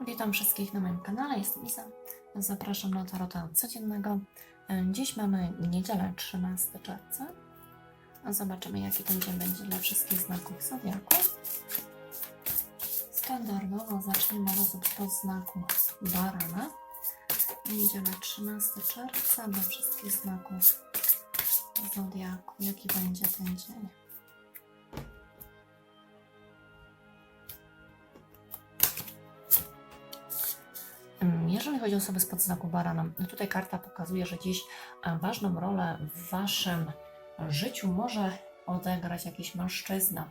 Witam wszystkich na moim kanale, jestem Iza. Zapraszam na tarota codziennego. Dziś mamy niedzielę 13 czerwca. Zobaczymy jaki ten dzień będzie dla wszystkich znaków Zodiaku. Standardowo zaczniemy osób pod znaku Barana. Niedziela 13 czerwca dla wszystkich znaków Zodiaku. Jaki będzie ten dzień? O osoby spod znaku barana, tutaj karta pokazuje, że dziś e, ważną rolę w Waszym życiu może odegrać jakiś mężczyzna.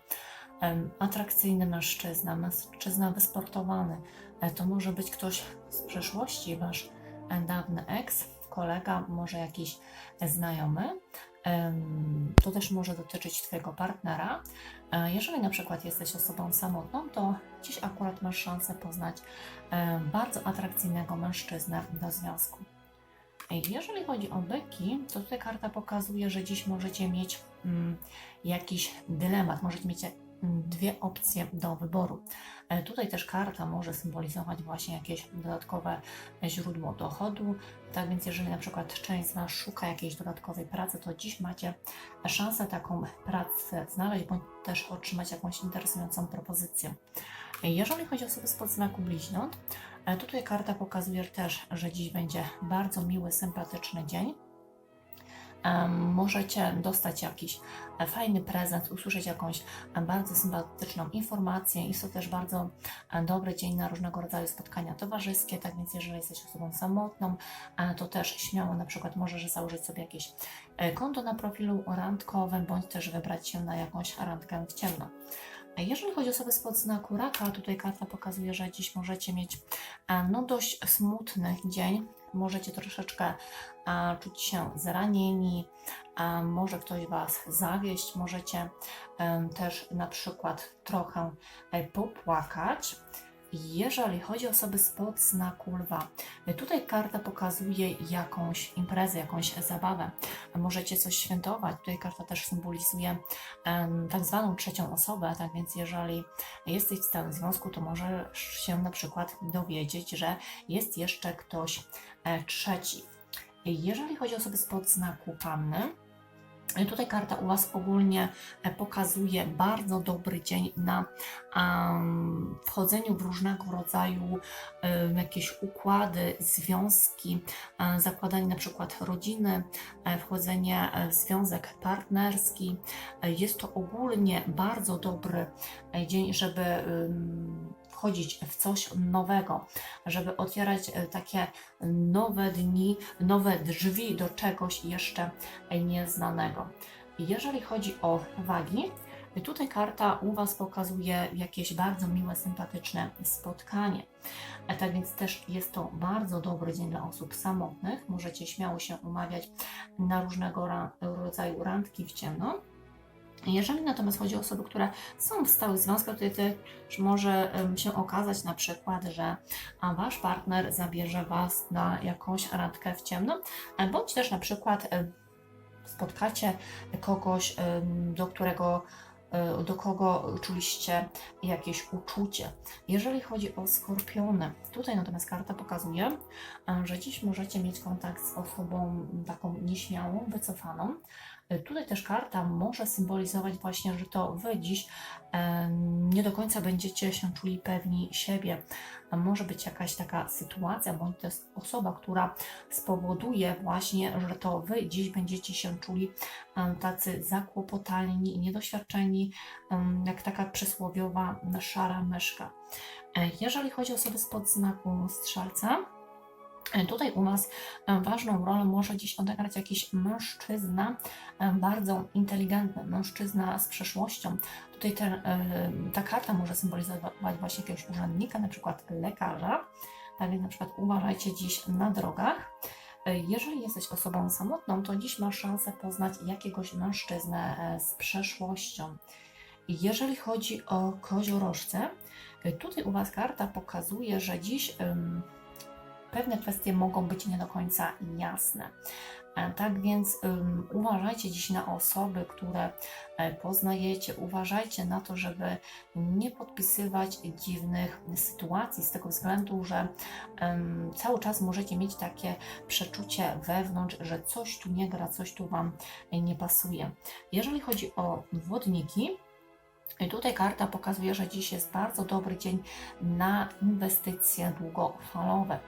Atrakcyjny mężczyzna, mężczyzna wysportowany. E, To może być ktoś z przeszłości, Wasz e, dawny ex, kolega, może jakiś znajomy. To też może dotyczyć Twojego partnera. E, Jeżeli na przykład jesteś osobą samotną, to dziś akurat masz szansę poznać e, bardzo atrakcyjnego mężczyznę do związku. Jeżeli chodzi o byki, to tutaj karta pokazuje, że dziś możecie mieć mm, jakiś dylemat, możecie mieć dwie opcje do wyboru. E, Tutaj też karta może symbolizować właśnie jakieś dodatkowe źródło dochodu. Tak więc, jeżeli na przykład część z Was szuka jakiejś dodatkowej pracy, to dziś macie szansę taką pracę znaleźć, bądź też otrzymać jakąś interesującą propozycję. Jeżeli chodzi o osoby spod znaku bliźniąt, e, tutaj karta pokazuje też, że dziś będzie bardzo miły, sympatyczny dzień. Możecie dostać jakiś e, fajny prezent, usłyszeć jakąś e, bardzo sympatyczną informację. Jest to też bardzo e, dobry dzień na różnego rodzaju spotkania towarzyskie, tak więc jeżeli jesteś osobą samotną, to też śmiało na przykład możesz założyć sobie jakieś konto na profilu randkowym, bądź też wybrać się na jakąś randkę w ciemno. Jeżeli chodzi o osoby spod znaku raka, tutaj karta pokazuje, że dziś możecie mieć no, dość smutny dzień. Możecie troszeczkę e, czuć się zranieni, a może ktoś Was zawieść, możecie e, też na przykład trochę e, popłakać. Jeżeli chodzi o osoby spod znaku lwa, tutaj karta pokazuje jakąś imprezę, jakąś zabawę. Możecie coś świętować. Tutaj karta też symbolizuje tak zwaną trzecią osobę, tak więc jeżeli jesteś w stałym związku, to możesz się na przykład dowiedzieć, że jest jeszcze ktoś e, trzeci. Jeżeli chodzi o osoby spod znaku panny, Tutaj karta u Was ogólnie e, pokazuje bardzo dobry dzień na em, wchodzeniu w różnego rodzaju em, jakieś układy, związki, e, zakładanie na przykład rodziny, e, wchodzenie w związek partnerski. Jest to ogólnie bardzo dobry dzień, żeby em, wchodzić w coś nowego, żeby otwierać e, takie nowe dni, nowe drzwi do czegoś jeszcze nieznanego. Jeżeli chodzi o wagi, tutaj karta u Was pokazuje jakieś bardzo miłe, sympatyczne spotkanie. E, Tak więc też jest to bardzo dobry dzień dla osób samotnych. Możecie śmiało się umawiać na różnego rodzaju randki w ciemno. Jeżeli natomiast chodzi o osoby, które są w stałych związkach, to też może się okazać na przykład, że Wasz partner zabierze Was na jakąś randkę w ciemno, e, bądź też na przykład e, spotkacie kogoś, do którego e, do kogo czuliście jakieś uczucie. Jeżeli chodzi o skorpiony, tutaj natomiast karta pokazuje, że dziś możecie mieć kontakt z osobą taką nieśmiałą, wycofaną. E, Tutaj też karta może symbolizować właśnie, że to Wy dziś e, nie do końca będziecie się czuli pewni siebie. Może być jakaś taka sytuacja, bądź to jest osoba, która spowoduje właśnie, że to Wy dziś będziecie się czuli e, tacy zakłopotani i niedoświadczeni, jak taka przysłowiowa szara myszka. Jeżeli chodzi o osoby spod znaku strzelca, Tutaj u Was e, ważną rolę może dziś odegrać jakiś mężczyzna, e, bardzo inteligentny mężczyzna z przeszłością. Tutaj e, ta karta może symbolizować właśnie jakiegoś urzędnika, na przykład lekarza. Tak więc na przykład uważajcie dziś na drogach. E, Jeżeli jesteś osobą samotną, to dziś masz szansę poznać jakiegoś mężczyznę e, z przeszłością. Jeżeli chodzi o koziorożce, e, tutaj u Was karta pokazuje, że dziś pewne kwestie mogą być nie do końca jasne. E, Tak więc ym, uważajcie dziś na osoby, które e, poznajecie, uważajcie na to, żeby nie podpisywać dziwnych sytuacji, z tego względu, że em, cały czas możecie mieć takie przeczucie wewnątrz, że coś tu nie gra, coś tu Wam e, nie pasuje. Jeżeli chodzi o wodniki, i tutaj karta pokazuje, że dziś jest bardzo dobry dzień na inwestycje długofalowe.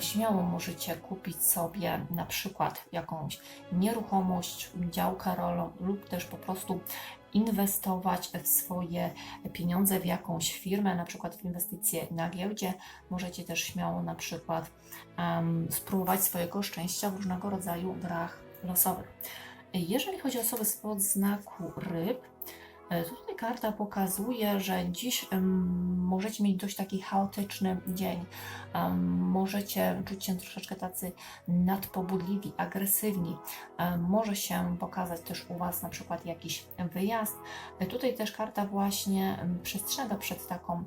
Śmiało możecie kupić sobie na przykład jakąś nieruchomość, działkę rolą lub też po prostu inwestować w swoje pieniądze w jakąś firmę, na przykład w inwestycje na giełdzie. Możecie też śmiało na przykład em, spróbować swojego szczęścia w różnego rodzaju grach losowych. Jeżeli chodzi o osoby spod znaku ryb, E, karta pokazuje, że dziś em, możecie mieć dość taki chaotyczny dzień. Em, możecie czuć się troszeczkę tacy nadpobudliwi, agresywni. Em, może się pokazać też u Was na przykład jakiś wyjazd. E, Tutaj też karta właśnie przestrzega przed taką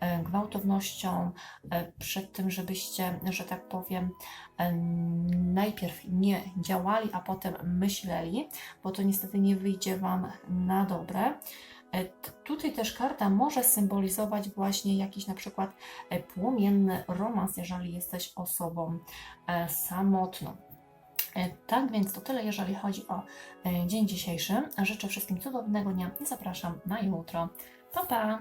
e, gwałtownością, e, przed tym, żebyście, że tak powiem, em, najpierw nie działali, a potem myśleli, bo to niestety nie wyjdzie Wam na dobre. E, Tutaj też karta może symbolizować właśnie jakiś na przykład e, płomienny romans, jeżeli jesteś osobą e, samotną. Tak więc to tyle, jeżeli chodzi o dzień dzisiejszy. Życzę wszystkim cudownego dnia i zapraszam na jutro. Pa, pa!